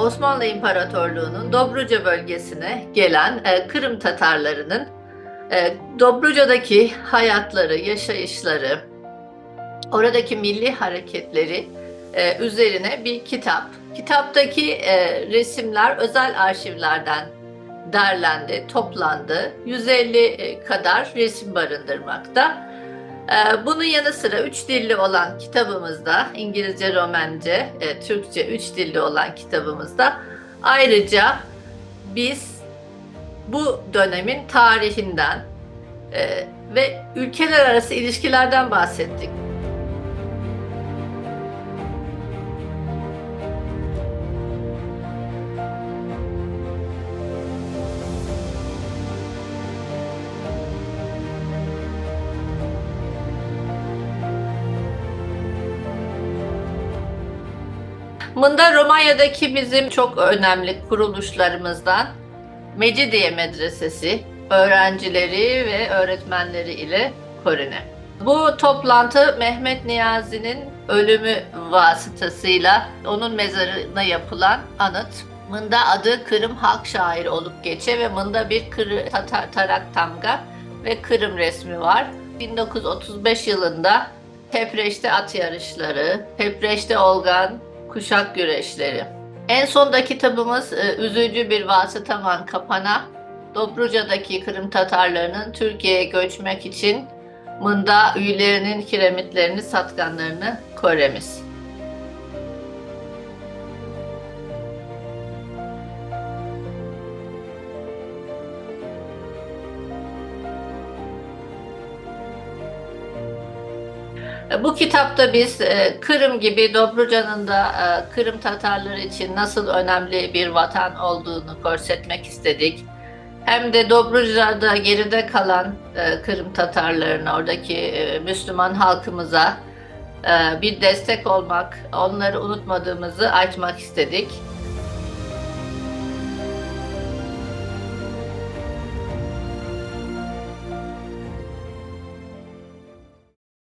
Osmanlı İmparatorluğu'nun Dobruca bölgesine gelen e, Kırım Tatarlarının e, Dobruca'daki hayatları, yaşayışları, oradaki milli hareketleri e, üzerine bir kitap. Kitaptaki e, resimler özel arşivlerden derlendi, toplandı. 150 e, kadar resim barındırmakta. E, bunun yanı sıra üç dilli olan kitabımızda, İngilizce, Romence, e, Türkçe üç dilli olan kitabımızda ayrıca biz bu dönemin tarihinden e, ve ülkeler arası ilişkilerden bahsettik. Mında Romanya'daki bizim çok önemli kuruluşlarımızdan Mecidiye Medresesi öğrencileri ve öğretmenleri ile Korine. Bu toplantı Mehmet Niyazi'nin ölümü vasıtasıyla onun mezarına yapılan anıt. Mında adı Kırım Halk Şairi olup geçe ve Mında bir Kırı, Tatar, Tarak Tamga ve Kırım resmi var. 1935 yılında Pepreş'te at yarışları, Pepreş'te Olgan kuşak güreşleri. En sonda kitabımız e, üzücü bir vasıtaman kapana. Dobruca'daki Kırım Tatarlarının Türkiye'ye göçmek için Mında üyelerinin kiremitlerini, satkanlarını koremiz. Bu kitapta biz e, Kırım gibi Dobruca'nın da e, Kırım Tatarları için nasıl önemli bir vatan olduğunu görsetmek istedik. Hem de Dobruca'da geride kalan e, Kırım Tatarlarına, oradaki e, Müslüman halkımıza e, bir destek olmak, onları unutmadığımızı açmak istedik.